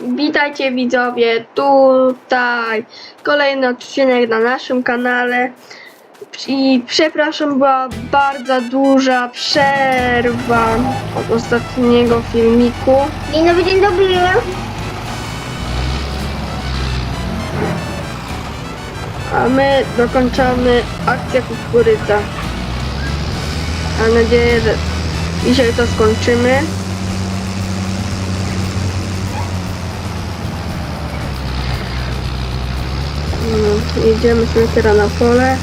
Witajcie widzowie, tutaj kolejny odcinek na naszym kanale i przepraszam, była bardzo duża przerwa od ostatniego filmiku. Dzień dobry, dzień dobry. A my dokończamy akcję kukurydza. Mam nadzieję, że dzisiaj to skończymy. No, jedziemy sobie teraz na pole.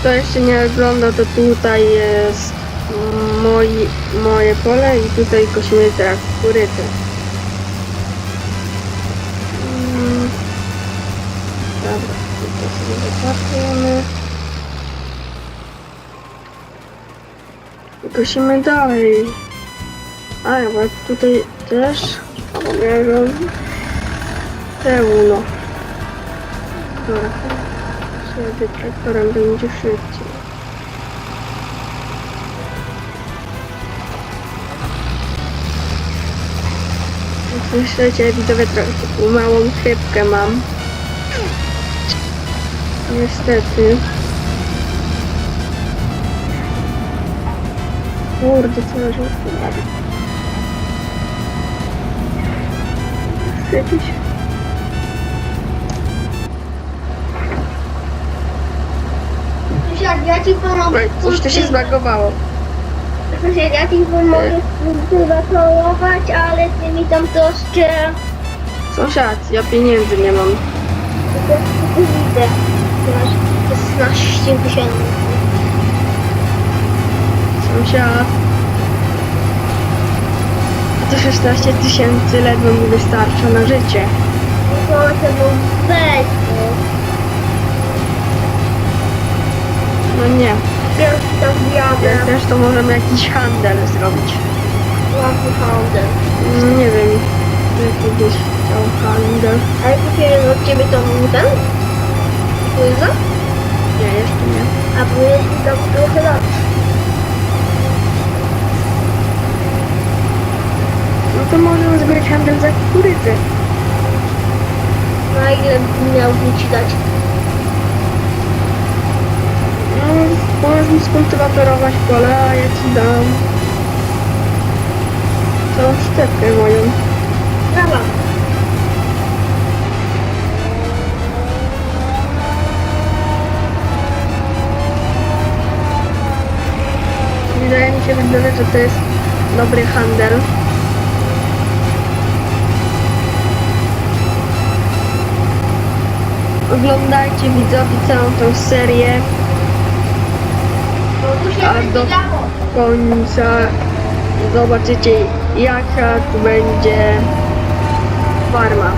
Kto jeszcze nie oglądał, to tutaj jest moi, moje pole i tutaj kosimy teraz kukurydzę. Mm. Dobra, tutaj sobie wypatrujemy. I kosimy dalej. A, bo tutaj też pomierzam pełno. Dobra, sobie traktorem będzie szybciej. Słyszycie, widzowie, trochę małą chybkę mam. Niestety. Kurde, co za Sypić. Sąsiad, ja ci pomogę. Oj, Coś to się zbagowało. Sąsiad, ja ci pomogę gratulujować, ale ty mi tam troszkę Sąsiad, ja pieniędzy nie mam. widzę. Masz 16 tysięcy. Sąsiad. To 16 tysięcy ledwo mi wystarcza na życie. No to był weź. No nie. Ja tam jadę. Jak też to możemy jakiś handel zrobić. Łapy handel. No nie wiem. Jakiś chciał handel. Ale kupiłem od ciebie tą ten? Płyza? Nie, jeszcze nie. A płyza tam trochę lat. To możemy zrobić handel za kukurydzę. Na ile miałbym ci dać? No, możesz mi skultywatorować pole, a ja ci dam całą stepkę moją. Brawa. Wydaje mi się, że to jest dobry handel. Oglądajcie widzowie całą tą serię No A do- końca. Zobaczycie jaka tu będzie farma.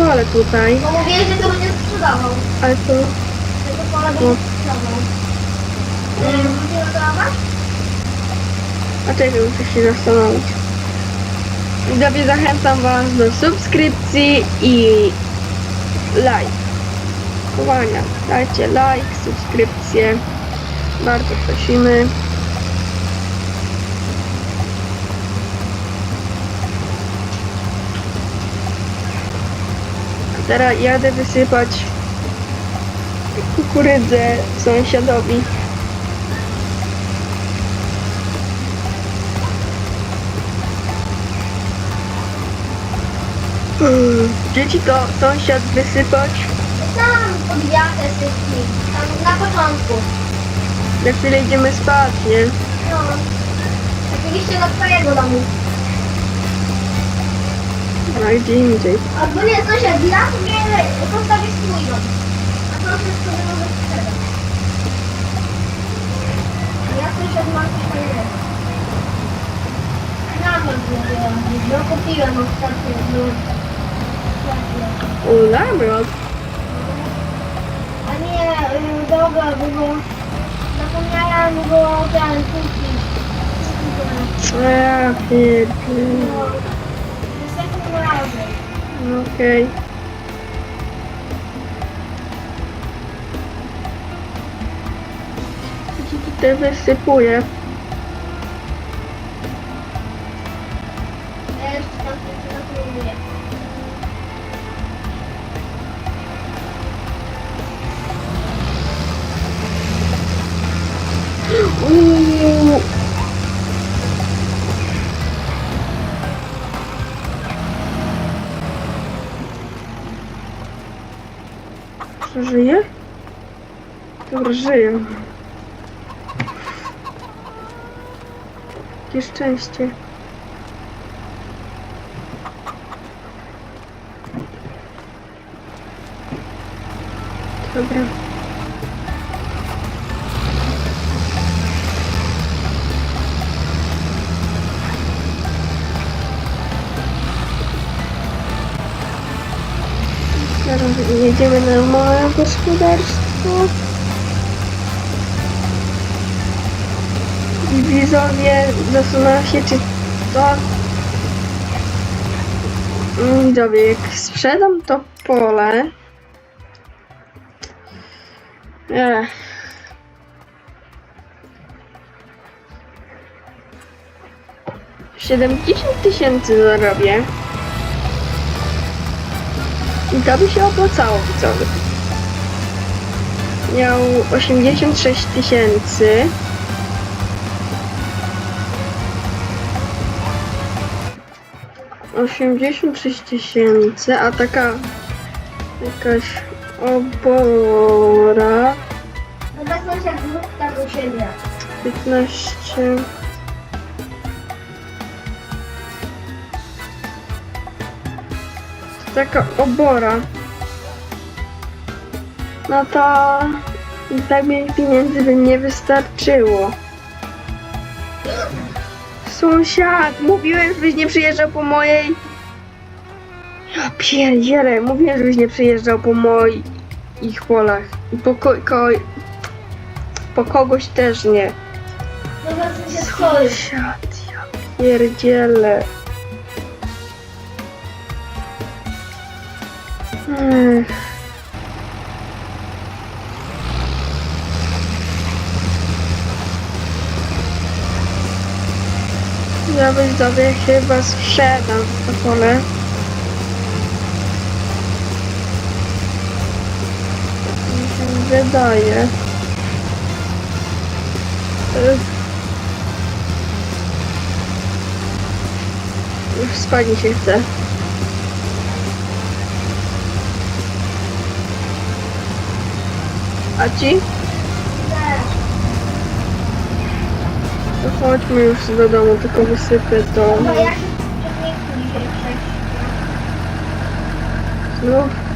Pole tutaj, Bo mówię, że to będzie sprzedawał. ale to Że to pole No. będzie sprzedawał. Mm. Będzie zaplanować? A czekaj, muszę się zastanowić. Widzowie, zachęcam Was do subskrypcji i like. Kowania. Dajcie like, subskrypcję. Bardzo prosimy. Teraz jadę wysypać kukurydzę sąsiadowi. Dzieci to sąsiad wysypać. Tam podwiatę wszystkich. Tam na początku. Na chwilę idziemy spać, nie? No. Oczywiście do twojego domu. A gdzie indziej. Albo nie, sąsiad, ja sobie postawię swój dom. A proszę sobie może sprzedać. Ja sąsiad mam coś fajnego. Namysł zrobiłam. No kupiłem ostatnio. No. O, namrot. A nie, y, dobra, bo zapomniałam chciałem go ten kupić. Ja pierdolę. No, następnym razem. No Okej. Co ci tutaj wysypuje? Żyje? Dobra, żyje. Jakie szczęście. Jedziemy na moje gospodarstwo. I widzowie zastanawiam się, czy to... Mm, Widzowie, jak sprzedam to pole... Ech. Siedemdziesiąt tysięcy zarobię. I to by się opłacało widzowie. Miał 86 tysięcy. Osiemdziesiąt sześć tysięcy, a taka jakaś obora No tak jak dwóch tak u siebie. 15 taka obora no to tak mi pieniędzy by nie wystarczyło sąsiad mówiłem żebyś nie przyjeżdżał po mojej ja pierdzielę mówiłem żebyś nie przyjeżdżał po moich polach i po, ko, ko, po kogoś też nie. Sąsiad, ja pierdzielę. Byś sobie chyba sprzedam to pole. Mi się wydaje. Już spać się chce. A ci? To chodźmy już do domu, tylko wysypię to. No ja się nie chcę dzisiaj przejść. Znów.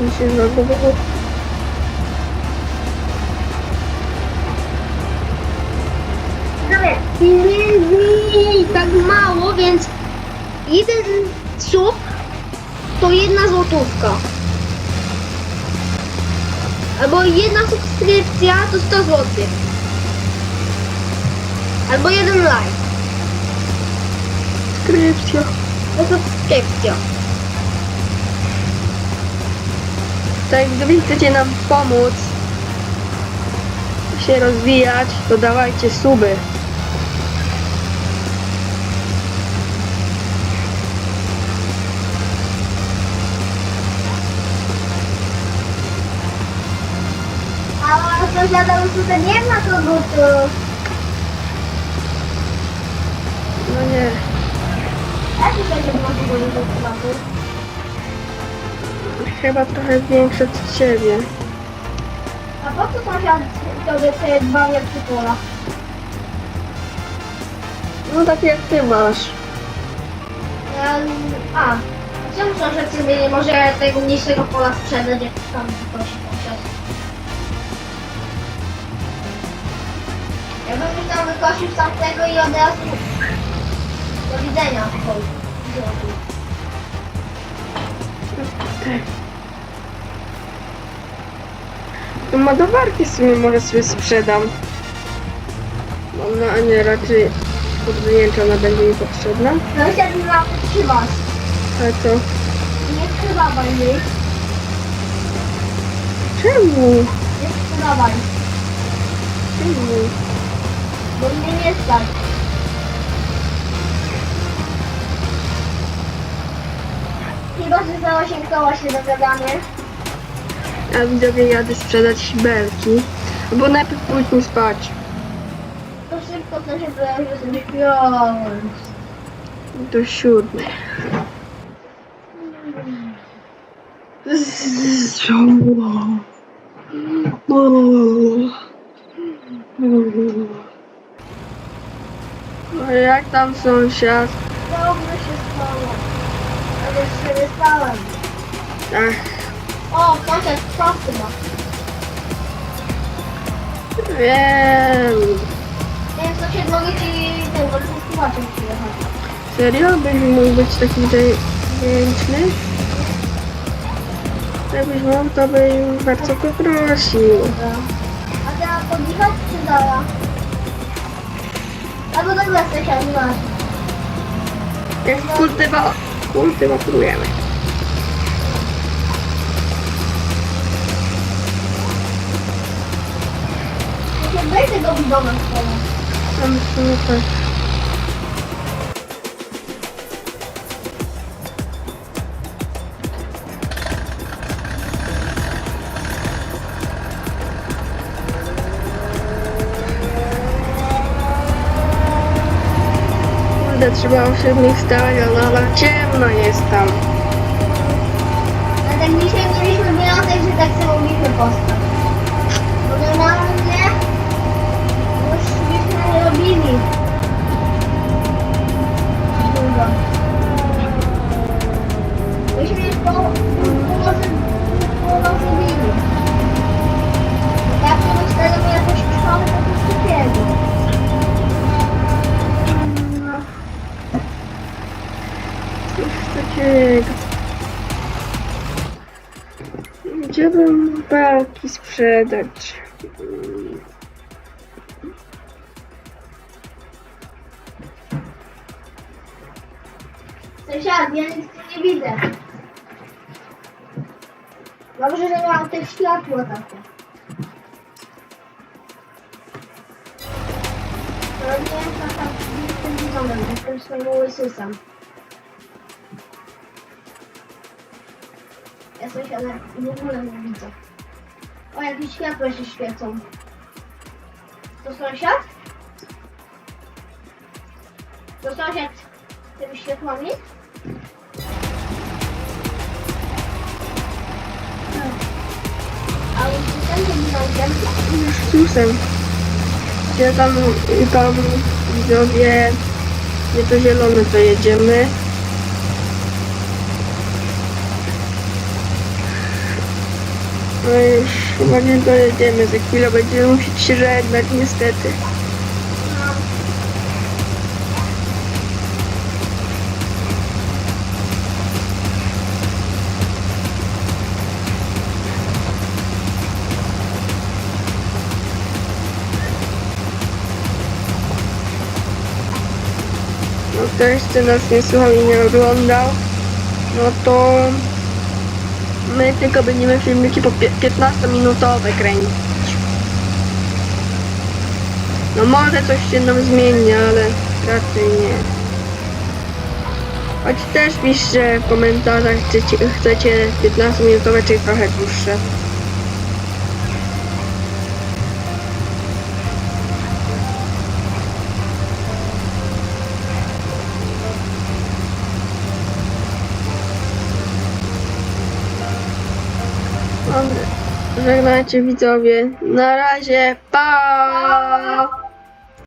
Mi się zagowało. Dobra, pieniędzy tak mało, więc jeden sub to jedna złotówka. Albo jedna subskrypcja to 100 zł. Albo jeden like Skrypcja. to subskrypcja. Tak, gdyby chcecie nam pomóc się rozwijać, to dawajcie suby. A sąsiada już tutaj nie ma kogutów. No nie, Ja tutaj nie ma kogutów. Chyba trochę większe od ciebie. A po co sąsiad sobie te dwa wielkie pola? No takie jak ty masz. Em, A, czemu sąsiad sobie nie może tego mniejszego pola sprzedać, jak tam ktoś poszedł? Ja bym już tam wykosił tamtego i od razu do widzenia. Oj, zrobił. Tak. To ładowarki sobie może sobie sprzedam. No, no a nie, raczej nie wiem, czy ona będzie mi potrzebna. Sąsiad ma przy was. Ale co? Nie sprzedawaj jej. Czemu? Nie sprzedawaj. Czemu? Bo mnie nie stać. Chyba, że za 8 koła się dogadamy. A widzowie jadę sprzedać belki. Bo najpierw pójdźmy spać. To szybko to się pojawi, że sobie śpiąc. Do siódmej. No jak tam sąsiad? Dobrze się spało. Jeszcze nie spałem. O, sąsiad prosty ma. wiem. Nie wiem, sąsiad mogę ci ten odzyskiwaczem przyjechać. Serio? Byś mógł być taki wdzięczny? Jakbyś mógł, to bym bardzo poprosił. A teraz podjechać czy dala? Albo dobra, sąsiad, nie masz. Jak kultywa... kultywujemy. Sąsiad, daj tego bidona swoją. Tam są tak. Kurde, trzeba osiedlnik stać, ale ciemno jest tam. Ale tak dzisiaj mieliśmy wyjątek, że tak sobie mogliśmy postać. Bo normalnie już byśmy nie robili. Dużo. Myśmy już po, położy, położy robili. Jak to belki sprzedać? Sąsiad, ja nic nie widzę. Dobrze, że nie mam tych światło takie. Ale nie jest na tam z tym bizonem, jestem swoim łysysem. Ja sąsiada w ogóle nie widzę. O, jakieś światła się świecą. To sąsiad? To sąsiad tymi światłami? A łysysem czy bizonkiem? Susem. Gdzie tam, tam widzowie, gdzie to zielone to jedziemy. No już chyba nie dojedziemy, za chwilę będziemy musieć się żegnać niestety. No kto jeszcze nas nie słuchał i nie oglądał, no to my tylko będziemy filmiki po pie- 15-minutowe kręcić. No może coś się nam zmieni, ale raczej nie. Choć też piszcie w komentarzach, czy ci- chcecie 15-minutowe, czy trochę dłuższe. Żegnajcie widzowie. Na razie. Pa!